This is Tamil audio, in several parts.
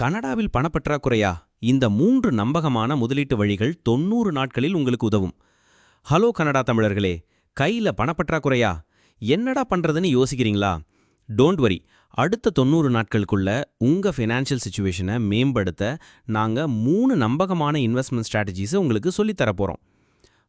கனடாவில் பணப்பற்றாக்குறையா? இந்த மூன்று நம்பகமான முதலீட்டு வழிகள் தொண்ணூறு நாட்களில் உங்களுக்கு உதவும். ஹலோ கனடா தமிழர்களே கையில பணப்பற்றாக்குறையா? என்னடா பண்றதுன்னு யோசிக்கிறீங்களா? Don't worry. அடுத்த தொண்ணூறு நாட்களுக்குள்ள உங்க ஃபினான்ஷியல் சுச்சுவேஷனை மேம்படுத்த நாங்க மூணு நம்பகமான இன்வெஸ்ட்மெண்ட் ஸ்ட்ராட்டஜிஸை உங்களுக்கு சொல்லித்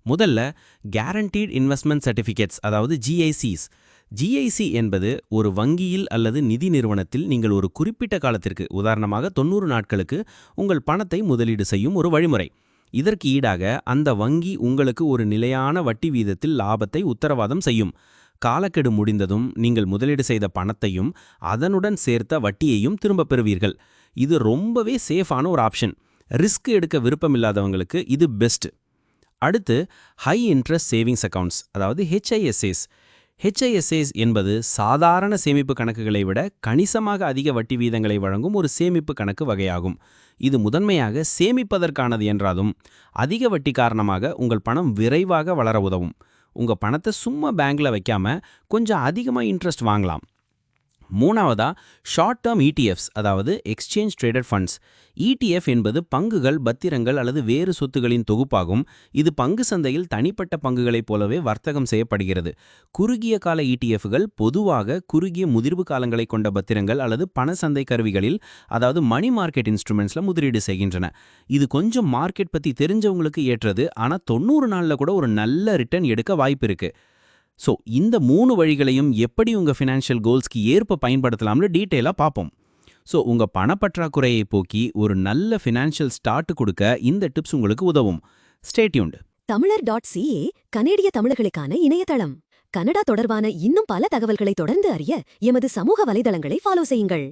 முதல்ல கேரண்டீட் இன்வெஸ்ட்மெண்ட் சர்டிஃபிகேட்ஸ் அதாவது ஜிஐசிஸ் ஜிஐசி என்பது ஒரு வங்கியில் அல்லது நிதி நிறுவனத்தில் நீங்கள் ஒரு குறிப்பிட்ட காலத்திற்கு உதாரணமாக தொண்ணூறு நாட்களுக்கு உங்கள் பணத்தை முதலீடு செய்யும் ஒரு வழிமுறை. இதற்கு ஈடாக அந்த வங்கி உங்களுக்கு ஒரு நிலையான வட்டி வீதத்தில் லாபத்தை உத்தரவாதம் செய்யும். காலக்கெடு முடிந்ததும் நீங்கள் முதலீடு செய்த பணத்தையும் அதனுடன் சேர்த்த வட்டியையும் திரும்பப் பெறுவீர்கள். இது ரொம்பவே சேஃபான ஒரு ஆப்ஷன். ரிஸ்க் எடுக்க விருப்பமில்லாதவங்களுக்கு இது பெஸ்ட். அடுத்து ஹை இன்ட்ரெஸ்ட் சேவிங்ஸ் அக்கவுண்ட்ஸ் அதாவது ஹெச்ஐஎஸ்ஏஸ் ஹெச்ஐஎஸ்ஏஸ் என்பது சாதாரண சேமிப்பு கணக்குகளை விட கணிசமாக அதிக வட்டி வீதங்களை வழங்கும் ஒரு சேமிப்பு கணக்கு வகையாகும். இது முதன்மையாக சேமிப்பதற்கானது என்றாலும் அதிக வட்டி காரணமாக உங்கள் பணம் விரைவாக வளர உதவும். உங்க பணத்தை சும்மா பேங்க்ல வைக்காம கொஞ்சம் அதிகமா இன்ட்ரெஸ்ட் வாங்கலாம். மூணாவதா ஷார்ட் டேர்ம் இடிஎஃப்ஸ் அதாவது எக்ஸ்சேஞ்ச் ட்ரேடட் ஃபண்ட்ஸ் இடிஎஃப் என்பது பங்குகள் பத்திரங்கள் அல்லது வேறு சொத்துகளின் தொகுப்பாகும். இது பங்கு சந்தையில் தனிப்பட்ட பங்குகளைப் போலவே வர்த்தகம் செய்யப்படுகிறது. குறுகிய கால இடிஎஃப்கள் பொதுவாக குறுகிய முதிர்வு காலங்களை கொண்ட பத்திரங்கள் அல்லது பண சந்தை கருவிகளில் அதாவது மணி மார்க்கெட் இன்ஸ்ட்ருமெண்ட்ஸில் முதலீடு செய்கின்றன. இது கொஞ்சம் மார்க்கெட் பத்தி தெரிஞ்சவங்களுக்கு ஏற்றது. ஆனா தொண்ணூறு நாள்ல கூட ஒரு நல்ல ரிட்டர்ன் எடுக்க வாய்ப்பு இருக்குது ஸோ இந்த மூணு வழிகளையும் எப்படி உங்க ஃபினான்ஷியல் கோல்ஸ்க்கு ஏற்ப பயன்படுத்தலாம்னு டீட்டெயிலாக பார்ப்போம். ஸோ உங்க பணப்பற்றாக்குறையை போக்கி ஒரு நல்ல ஃபினான்ஷியல் ஸ்டார்ட் கொடுக்க இந்த டிப்ஸ் உங்களுக்கு உதவும். ஸ்டேட்யூண்ட் தமிழர் டாட் சிஏ கனேடிய தமிழர்களுக்கான இணையதளம். கனடா தொடர்பான இன்னும் பல தகவல்களை தொடர்ந்து அறிய எமது சமூக வலைதளங்களை ஃபாலோ செய்யுங்கள்.